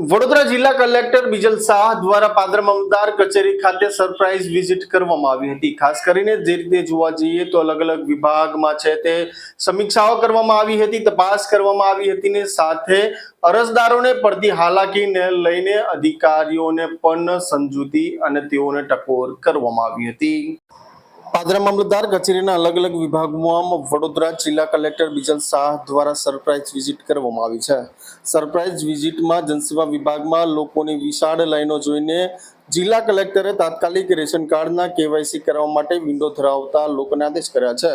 વડોદરા જિલ્લા કલેક્ટર બિજલ શાહ દ્વારા પાદર મામલતદાર કચેરી ખાતે સરપ્રાઇઝ વિઝિટ કરવામાં આવી હતી. ખાસ કરીને જે રીતે જોવા જઈએ તો અલગ અલગ વિભાગમાં છે તે સમીક્ષાઓ કરવામાં આવી હતી, તપાસ કરવામાં આવી હતી ને સાથે અરજદારોને પડતી હાલાકીને લઈને અધિકારીઓને પણ સમજૂતી અને તેઓને ટકોર કરવામાં આવી હતી. પાદરા મામલતદાર કચેરીના અલગ અલગ વિભાગમાં વડોદરા જિલ્લા કલેક્ટર બિજલ શાહ દ્વારા સરપ્રાઇઝ વિઝિટ કરવામાં આવી છે. સરપ્રાઇઝ વિઝિટમાં જનસેવા વિભાગમાં લોકોની વિશાળ લાઈનો જોઈને જિલ્લા કલેક્ટરે તાત્કાલિક રેશન કાર્ડના કેવાયસી કરવા માટે વિન્ડો ધરાવતા લોકોને આદેશ કર્યા છે.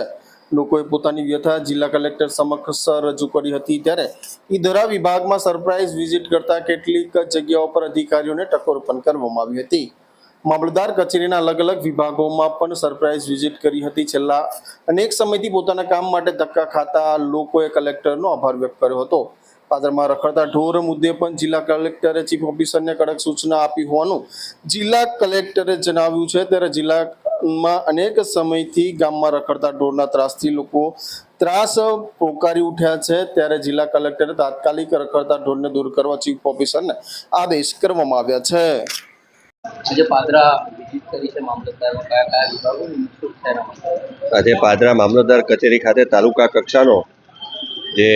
લોકોએ પોતાની વ્યથા જિલ્લા કલેક્ટર સમક્ષ રજૂ કરી હતી ત્યારે ઈદરા વિભાગમાં સરપ્રાઇઝ વિઝિટ કરતા કેટલીક જગ્યાઓ પર અધિકારીઓને ટકોર પણ કરવામાં આવી હતી. મામલતદાર કચેરીના અલગ અલગ વિભાગોમાં પણ સરપ્રાઇઝ વિઝિટ કરી હતી છેલ્લા અનેક સમયથી પોતાના કામ માટે ધક્કા ખાતા લોકોએ કલેક્ટરનો આભાર વ્યક્ત કર્યો હતો. પાદરમાં રખડતા ઢોર મુદ્દે પણ જિલ્લા કલેક્ટરે ચીફ ઓફિસરને કડક સૂચના આપી હોવાનું જિલ્લા કલેક્ટરે જણાવ્યું છે. ત્યારે જિલ્લામાં અનેક સમયથી ગામમાં રખડતા ઢોરના ત્રાસથી લોકો ત્રાસ પોકારી ઉઠ્યા છે. ત્યારે જિલ્લા કલેક્ટરે તાત્કાલિક રખડતા ઢોરને દૂર કરવા ચીફ ઓફિસરને આદેશ કરવામાં આવ્યા છે. આજે પાદરા વિઝિટ કરી છે મામલતદારમાં કયા કયા વિભાગો આજે પાદરા મામલતદાર કચેરી ખાતે તાલુકા કક્ષાનો જે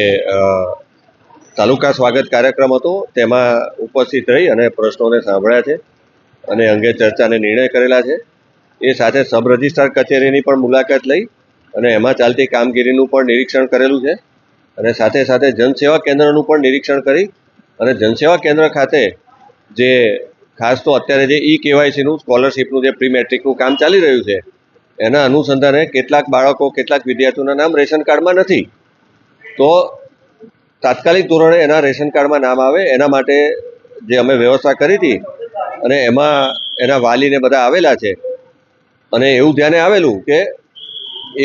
તાલુકા સ્વાગત કાર્યક્રમ હતો, તેમાં ઉપસ્થિત રહી અને પ્રશ્નોને સાંભળ્યા છે અને અંગે ચર્ચાને નિર્ણય કરેલા છે. એ સાથે સબ રજિસ્ટ્રાર કચેરીની પણ મુલાકાત લઈ અને એમાં ચાલતી કામગીરીનું પણ નિરીક્ષણ કરેલું છે અને સાથે સાથે જનસેવા કેન્દ્રનું પણ નિરીક્ષણ કરી અને જનસેવા કેન્દ્ર ખાતે જે ખાસ તો અત્યારે જે ઈ કેવાયસીનું સ્કોલરશીપનું જે પ્રી મેટ્રિકનું કામ ચાલી રહ્યું છે, એના અનુસંધાને કેટલાક બાળકો, કેટલાક વિદ્યાર્થીઓના નામ રેશન કાર્ડમાં નથી. તો તાત્કાલિક ધોરણે એના રેશન કાર્ડમાં નામ આવે, એના માટે જે અમે વ્યવસ્થા કરી હતી અને એમાં એના વાલીને બધા આવેલા છે. અને એવું ધ્યાને આવેલું કે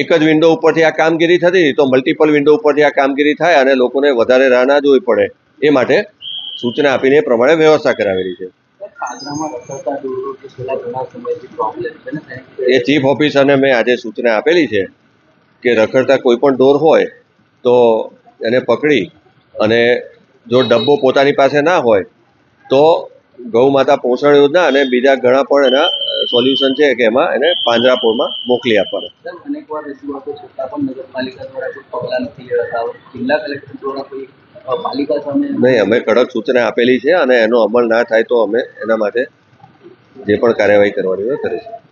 એક જ વિન્ડો ઉપરથી આ કામગીરી થતી, તો મલ્ટિપલ વિન્ડો ઉપરથી આ કામગીરી થાય અને લોકોને વધારે રાહ ના જોવી પડે, એ માટે સૂચના આપીને એ પ્રમાણે વ્યવસ્થા કરાવેલી છે. એ ચીફ ઓફિસરને મેં આજે સૂચના આપેલી છે કે રખડતા કોઈ પણ ઢોર હોય તો એને પકડી અને જો ડબ્બો પોતાની પાસે ના હોય તો ગૌ માતા પોષણ યોજના અને બીજા ઘણા પણ એના સોલ્યુશન છે કે એમાં એને પાંજરાપોળમાં મોકલી આપવાના. પાલિકા સામે? નહીં, અમે કડક સૂચના આપેલી છે અને એનો અમલ ના થાય તો અમે એના માટે જે પણ કાર્યવાહી કરવાની હોય કરીશું.